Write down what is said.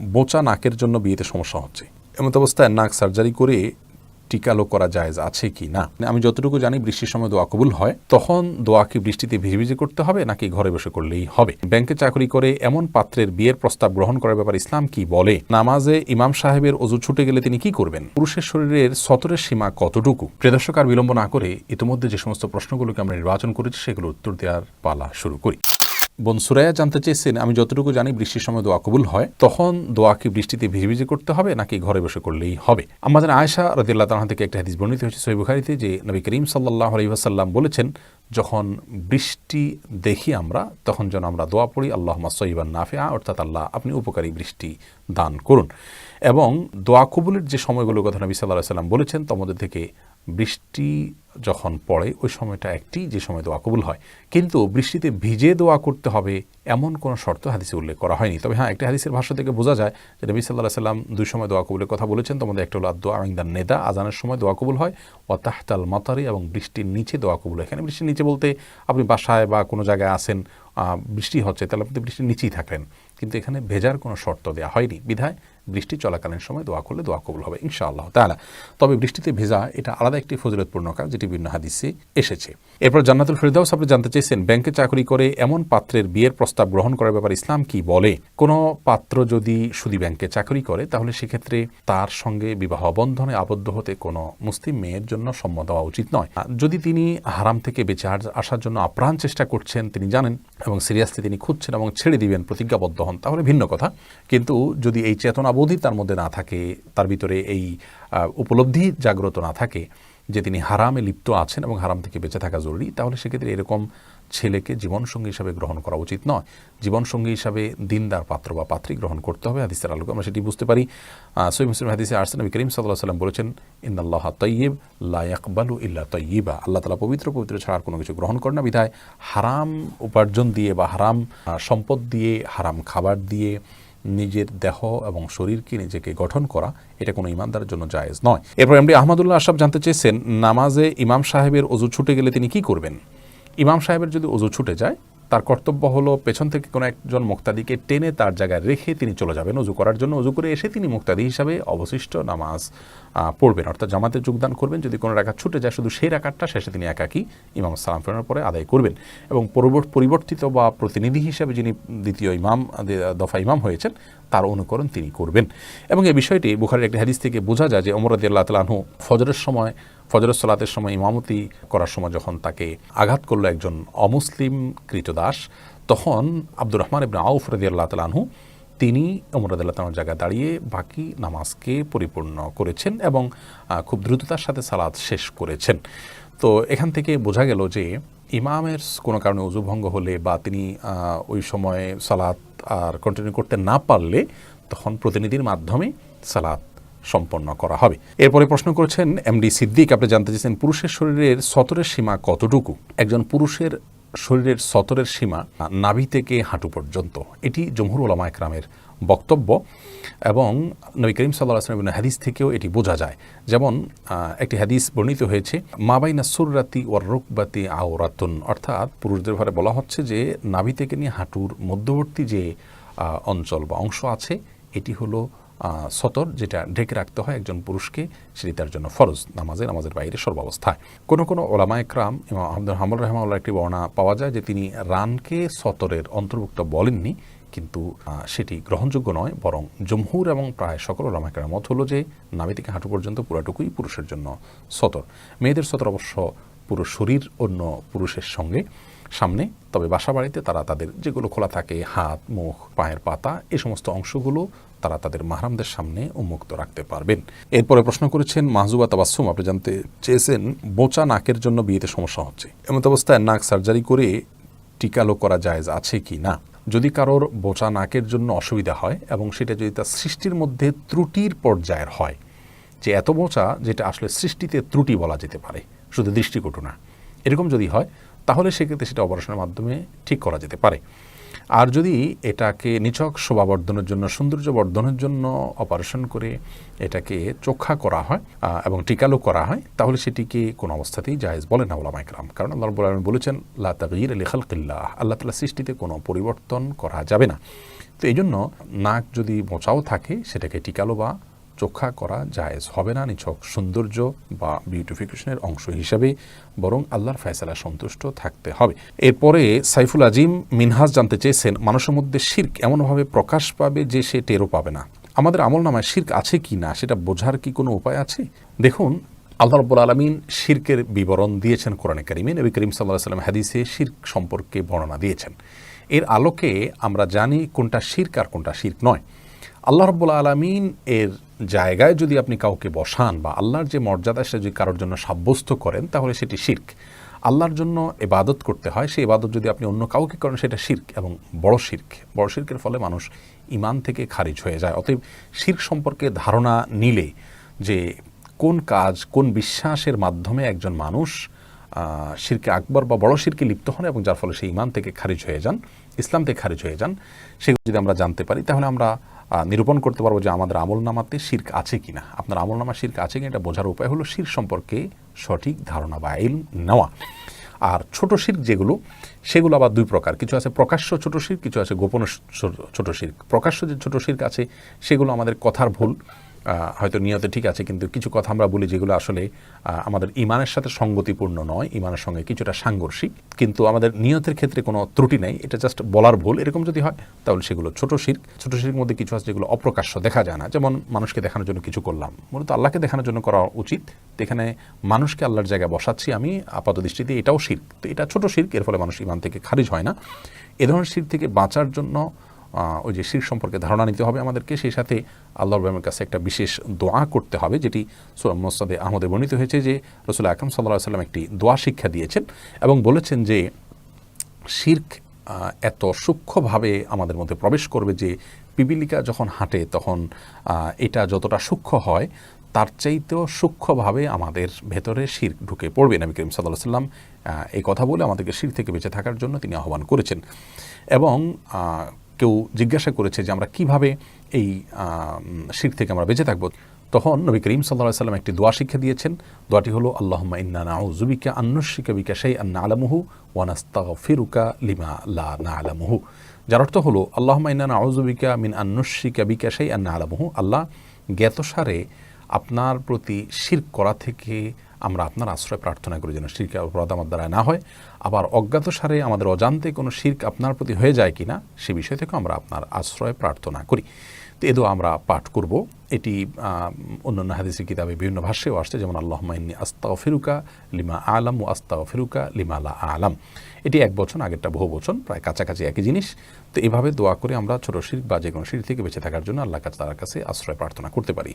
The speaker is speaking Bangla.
বোচা নাকের জন্য বিয়েতে সমস্যা হচ্ছে। এমত অবস্থায় নাক সার্জারি করে টিকালো করা জায়েজ আছে কি না? আমি যতটুকু জানি, বৃষ্টির সময় দোয়া কবুল হয়। তখন দোয়া কি বৃষ্টিতে ভিজে করতে হবে, নাকি ঘরে বসে করলেই হবে? ব্যাংকে চাকরি করে এমন পাত্রের বিয়ের প্রস্তাব গ্রহণ করার ব্যাপার ইসলাম কি বলে? নামাজে ইমাম সাহেবের অজু ছুটে গেলে তিনি কি করবেন? পুরুষের শরীরের সতরের সীমা কতটুকু? প্রেদর্শক আর বিলম্ব না করে ইতিমধ্যে যে সমস্ত প্রশ্নগুলোকে আমরা নির্বাচন করেছি সেগুলো উত্তর দেওয়ার পালা শুরু করি। বোন সুরাইয়া জানতে চেয়েছেন, আমি যতটুকু জানি বৃষ্টির সময় দোয়া কবুল হয়, তখন দোয়া কি বৃষ্টিতে ভিজে ভিজে করতে হবে, নাকি ঘরে বসে করলেই হবে? আমাদের আয়সা রদিল্লাহ তালাহ থেকে একটা হাদিস বর্ণিত হয়েছে সহি বুখারিতে, যে নবী করিম সাল্লাহ আলহিহাসাল্লাম বলেছেন, যখন বৃষ্টি দেখি আমরা, তখন যেন আমরা দোয়া পড়ি আল্লাহ সইবান নাফিয়া অর্থাৎ আল্লাহ আপনি উপকারী বৃষ্টি দান করুন। এবং দোয়া কবুলের যে সময়গুলোর কথা নবী সাল্লাহ সাল্লাম বলেছেন, তোমাদের থেকে বৃষ্টি যখন পড়ে, ওই সময়টা একটি, যে সময় দোয়া কবুল হয়। কিন্তু বৃষ্টিতে ভিজে দোয়া করতে হবে এমন কোনো শর্ত হাদিসে উল্লেখ করা হয়নি। তবে হ্যাঁ একটা হাদিসের ভাষা থেকে বোঝা যায় যে নবী সাল্লাহ সাল্লাম দুই সময় দোয়া কবুলের কথা বলেছেন। তোমাদের একটা হলো দোয়া আমিন্দার নেদা আজানের সময় দোয়া কবুল হয়। ও তাহতাল মাতারি, এবং বৃষ্টির নিচে দোয়া কবুল হয়। এখানে বৃষ্টির নিচে বলতে আপনি বাসায় বা কোনো জায়গায় আসেন বৃষ্টি হচ্ছে, তাহলে আপনি বৃষ্টির নিচেই থাকলেন কিন্তু এখানে ভেজার কোনো শর্ত দেওয়া হয়নি। বিধায় বৃষ্টি চলাকালীন সময় দোয়া করলে দোয়া কবুল হবে ইনশা আল্লাহ তালা তবে বৃষ্টিতে ভেজা, এটা আলাদা একটি ফজিলতপূর্ণ কাজ, যেটি বিভিন্ন হাদিসে এসেছে। এরপর জান্নাতুল ফেরদাউস, আপনি জানতে চেয়েছেন, ব্যাংকে চাকরি করে এমন পাত্রের বিয়ের প্রস্তাব গ্রহণ করার ব্যাপার ইসলাম কি বলে? কোনো পাত্র যদি সুদী ব্যাংকে চাকরি করে, তাহলে সেক্ষেত্রে তার সঙ্গে বিবাহ বন্ধনে আবদ্ধ হতে কোনো মুসলিম মেয়ের জন্য সম্মত হওয়া উচিত নয়। যদি তিনি হারাম থেকে বেঁচে আসার জন্য আপ্রাণ চেষ্টা করছেন, তিনি জানেন এবং সিরিয়াসলি তিনি খুঁজছেন এবং ছেড়ে দিবেন, প্রতিজ্ঞাবদ্ধ হন, তাহলে ভিন্ন কথা। কিন্তু যদি এই চেতনা বোধই তার মধ্যে না থাকে তার ভিতরে এই উপলব্ধি জাগ্রত না থাকে যে তিনি হারামে লিপ্ত আছেন এবং হারাম থেকে বেঁচে থাকা জরুরি তাহলে সেক্ষেত্রে এরকম ছেলেকে জীবনসঙ্গী হিসাবে গ্রহণ করা উচিত নয় জীবনসঙ্গী হিসাবে দিনদার পাত্র বা পাত্রী গ্রহণ করতে হবে হাদিসের আলোকে আমরা সেটি বুঝতে পারি সৈম মুসলিম হাদিসে আরসান করিম সাল্লাহ সাল্লাম বলেছেন ইন্দাল্লাহ তৈয়ব লায়াকবালু ইল্লা তৈয়িবা আল্লাহ তালা পবিত্র পবিত্র ছাড়া আর কোনো কিছু গ্রহণ করে না বিধায় হারাম উপার্জন দিয়ে বা হারাম সম্পদ দিয়ে হারাম খাবার দিয়ে নিজের দেহ এবং শরীরকে নিজেকে গঠন করা, এটা কোনো ইমানদারের জন্য জায়েজ নয়। এরপর এমডি আহমদুল্লাহ আশরাফ জানতে চেয়েছেন, নামাজে ইমাম সাহেবের অজু ছুটে গেলে তিনি কি করবেন? ইমাম সাহেবের যদি অজু ছুটে যায় তার কর্তব্য হলো পেছন থেকে কোনো একজন মুক্তাদিকে টেনে তার জায়গায় রেখে তিনি চলে যাবেন উজু করার জন্য। উজু করে এসে তিনি মুক্তাদি হিসাবে অবশিষ্ট নামাজ পড়বেন। অর্থাৎ জামাতে যোগদান করবেন। যদি কোনো রাখাত ছুটে যায়, শুধু সেই রাখাতটা শেষে তিনি একাকি ইমাম সালাম ফেরানোর পরে আদায় করবেন। এবং পরিবর্তিত বা প্রতিনিধি হিসাবে যিনি দ্বিতীয় ইমাম দফা ইমাম হয়েছেন তার অনুকরণ তিনি করবেন। এবং এই বিষয়টি বুখারের একটি হাদিস থেকে বোঝা যায় যে অমরাদ আল্লাহ তালাহু ফজরের সময় ফজর সালাতের সময় ইমামতি করার সময় যখন তাকে আঘাত করল একজন অমুসলিম কৃতদাস, তখন আব্দুর রহমান ইবনা আউফ রদি আল্লাহ তালাহু তিনি ওমরাদুল্লাহ তালার জায়গায় দাঁড়িয়ে বাকি নামাজকে পরিপূর্ণ করেছেন এবং খুব দ্রুততার সাথে সালাদ শেষ করেছেন। তো এখান থেকে বোঝা গেল যে ইমামের কোনো কারণে উজুভঙ্গ হলে বা তিনি ওই সময়ে সালাত আর কন্টিনিউ করতে না পারলে তখন প্রতিনিধির মাধ্যমে সালাত সম্পন্ন করা হবে। এরপরে প্রশ্ন করেছেন এমডি সিদ্দিক, আপনি জানতে চেয়েছেন পুরুষের শরীরের সতরের সীমা কতটুকু? একজন পুরুষের শরীরের সতরের সীমা নাভি থেকে হাঁটু পর্যন্ত। এটি জমহুর ওলামা একরামের বক্তব্য এবং নবী করিম সাল্লাহ আসলাম হাদিস থেকেও এটি বোঝা যায়। যেমন একটি হাদিস বর্ণিত হয়েছে মাবাইনা সুররাতি ওয়ার রুকবাতি আওরাতুন। অর্থাৎ পুরুষদের ঘরে বলা হচ্ছে যে, নাভি থেকে নিয়ে হাঁটুর মধ্যবর্তী যে অঞ্চল বা অংশ আছে, এটি হলো সতর, যেটা ঢেকে রাখতে হয় একজন পুরুষকে, সেটি তার জন্য ফরজ নামাজে, নামাজের বাইরে সর্বাবস্থায়। কোনো কোনো ওলামা একরাম এবং আহমদ হামুল রহমাউল্লাহ একটি বর্ণনা পাওয়া যায় যে তিনি রানকে সতরের অন্তর্ভুক্ত বলেননি, কিন্তু সেটি গ্রহণযোগ্য নয়, বরং জমহুর এবং প্রায় সকল ওলামাকের মত হলো যে নামি থেকে হাঁটু পর্যন্ত পুরাটুকুই পুরুষের জন্য সতর। মেয়েদের সতর অবশ্য পুরো শরীর অন্য পুরুষের সঙ্গে সামনে, তবে বাসা বাড়িতে তারা তাদের যেগুলো খোলা থাকে, হাত, মুখ, পায়ের পাতা, এ সমস্ত অংশগুলো তারা তাদের মাহরামদের সামনে উন্মুক্ত রাখতে পারবেন। এরপরে প্রশ্ন করেছেন, মাহজুবা তাবাসুম আপনি জানতে চেয়েছেন বোচা নাকের জন্য বিয়েতে সমস্যা হচ্ছে। এমন অবস্থায় নাক সার্জারি করে টিকালো করা জায়েজ আছে কি না? যদি কারোর বোচা নাকের জন্য অসুবিধা হয় এবং সেটা যদি তার সৃষ্টির মধ্যে ত্রুটির পর্যায়ের হয়, যে এত বোচা যেটা আসলে সৃষ্টিতে ত্রুটি বলা যেতে পারে, শুধু দৃষ্টিকটু না, এরকম যদি হয়, তাহলে সেক্ষেত্রে সেটা অপারেশনের মাধ্যমে ঠিক করা যেতে পারে। আর যদি এটাকে নিছক শোভাবর্ধনের জন্য সৌন্দর্য বর্ধনের জন্য অপারেশন করে এটাকে চোখা করা হয় এবং টিকালো করা হয়, তাহলে সেটিকে কোনো অবস্থাতেই জায়েজ বলে না ওলামা ইকরাম কারণ আল্লাহ বলেছেন, লা তাগির আলী খালকিল্লাহ আল্লাহ তালা সৃষ্টিতে কোনো পরিবর্তন করা যাবে না। তো এই জন্য নাক যদি মোচাও থাকে, সেটাকে টিকালো বা চোখা করা জায়েজ হবে না, নিছক সৌন্দর্য বা বিউটিফিকেশনের অংশ হিসাবে বরং আল্লাহর ফয়সালা সন্তুষ্ট থাকতে হবে। এরপরে সাইফুল আজিম মিনহাজ জানতে চেয়েছেন, মানুষের মধ্যে শির্ক এমনভাবে প্রকাশ পাবে যে সে টেরও পাবে না। আমাদের আমল নামায় শির্ক আছে কি না, সেটা বোঝার কি কোনো উপায় আছে? দেখুন, আল্লাহ রব্বুল আলমিন শির্কের বিবরণ দিয়েছেন কোরআনে কারিমে, নবী করিম সাল্লাহ সাল্লাম হাদিসে শির্ক সম্পর্কে বর্ণনা দিয়েছেন। এর আলোকে আমরা জানি কোনটা শির্ক আর কোনটা শির্ক নয়। আল্লাহ রব্বুল আলমিন এর জায়গায় যদি আপনি কাউকে বসান বা আল্লাহর যে মর্যাদা সেটা যদি কারোর জন্য সাব্যস্ত করেন, তাহলে সেটি শির্ক। আল্লাহর জন্য এবাদত করতে হয়, সেই এবাদত যদি আপনি অন্য কাউকে করেন, সেটা শির্ক এবং বড় শির্ক। বড় শির্কের ফলে মানুষ ইমান থেকে খারিজ হয়ে যায়। অতএব শির্ক সম্পর্কে ধারণা নিলে যে কোন কাজ, কোন বিশ্বাসের মাধ্যমে একজন মানুষ শিরকে আকবর বা বড় শিরকে লিপ্ত হন এবং যার ফলে সেই ইমান থেকে খারিজ হয়ে যান, ইসলাম থেকে খারিজ হয়ে যান, সেগুলো যদি আমরা জানতে পারি, তাহলে আমরা নিরূপণ করতে পারব যে আমাদের আমল নামাতে শির্ক আছে কি না আপনার আমল নামা শির্ক আছে কিনা এটা বোঝার উপায় হলো শির সম্পর্কে সঠিক ধারণা বা এল নেওয়া। আর ছোট শির্ক যেগুলো, সেগুলো আবার দুই প্রকার। কিছু আছে প্রকাশ্য ছোট শির্ক, কিছু আছে গোপন ছোট শির্ক। প্রকাশ্য যে ছোট শির্ক আছে, সেগুলো আমাদের কথার ভুল। হয়তো নিয়তে ঠিক আছে, কিন্তু কিছু কথা আমরা বলি যেগুলো আসলে আমাদের ইমানের সাথে সঙ্গতিপূর্ণ নয়, ইমানের সঙ্গে কিছুটা সাংঘর্ষিক। কিন্তু আমাদের নিয়তের ক্ষেত্রে কোনো ত্রুটি নেই, এটা জাস্ট বলার ভুল। এরকম যদি হয়, তাহলে সেগুলো ছোট শির্ক ছোট শির্ক মধ্যে কিছু আছে যেগুলো অপ্রকাশ্য দেখা যায় না। যেমন মানুষকে দেখানোর জন্য কিছু করলাম। মূলত আল্লাহকে দেখানোর জন্য করা উচিত। এখানে মানুষকে আল্লাহর জায়গায় বসাচ্ছি আমি, আপাত দৃষ্টিতে এটাও শির্ক তো এটা ছোট শির্ক এর ফলে মানুষ ইমান থেকে খারিজ হয় না। এ ধরনের শির থেকে বাঁচার জন্য ওই যে শির সম্পর্কে ধারণা নিতে হবে আমাদেরকে। সেই সাথে আল্লাহ রবের কাছে একটা বিশেষ দোয়া করতে হবে, যেটি মোসাদে আহমদে বর্ণিত হয়েছে যে রসুল আকরম সাল্লাহ সাল্লাম একটি দোয়া শিক্ষা দিয়েছেন এবং বলেছেন যে শির্ক এত সূক্ষ্মভাবে আমাদের মধ্যে প্রবেশ করবে যে পিপিলিকা যখন হাঁটে তখন এটা যতটা সূক্ষ্ম হয়, তার চাইতেও সূক্ষ্মভাবে আমাদের ভেতরে শির ঢুকে পড়বে। নবী করিম সাল্লাহ সাল্লাম এই কথা বলে আমাদেরকে শির থেকে বেঁচে থাকার জন্য তিনি আহ্বান করেছেন। এবং কেউ জিজ্ঞাসা করেছে যে আমরা কীভাবে এই শির থেকে আমরা বেঁচে থাকব, তখন নবী করিম সাল্লাহ সাল্লাম একটি দোয়া শিক্ষা দিয়েছেন। দোয়াটি হলো আল্লাহমা ইন্না নাউজুবিকা আন্নশিকা বিকা সেই আন্না আলামুহু ওয়ানাস্তাগফিরুকা লিমা লা না আলামুহু যার অর্থ হলো আল্লাহমা ইন্না নাউজুবিকা মিন আন্নশিকা বিকা সেই আন্না আলামুহু আল্লাহ জ্ঞাতসারে আপনার প্রতি শির করা থেকে আমরা আপনার আশ্রয় প্রার্থনা করি যেন শিরকে অপরাধ আমার দ্বারা না হয়। আবার অজ্ঞাত সারে আমাদের অজান্তে কোনো শির্ক আপনার প্রতি হয়ে যায় কি না সে বিষয় থেকে আমরা আপনার আশ্রয় প্রার্থনা করি। তো এদো আমরা পাঠ করব। এটি অন্যান্য হাদিসের কিতাবে বিভিন্ন ভাষ্যেও আসছে, যেমন আল্লাহ মাইনি আস্তাও ফিরুকা লিমা আলাম ও আস্তাও ফিরুকা লিমা লা আলাম। এটি এক বছর আগেরটা বহু বচন, প্রায় কাছাকাছি একই জিনিস। তো এভাবে দোয়া করে আমরা ছোট শির বা যে কোনো শির থেকে বেঁচে থাকার জন্য আল্লাহ কাছে, তার কাছে আশ্রয় প্রার্থনা করতে পারি।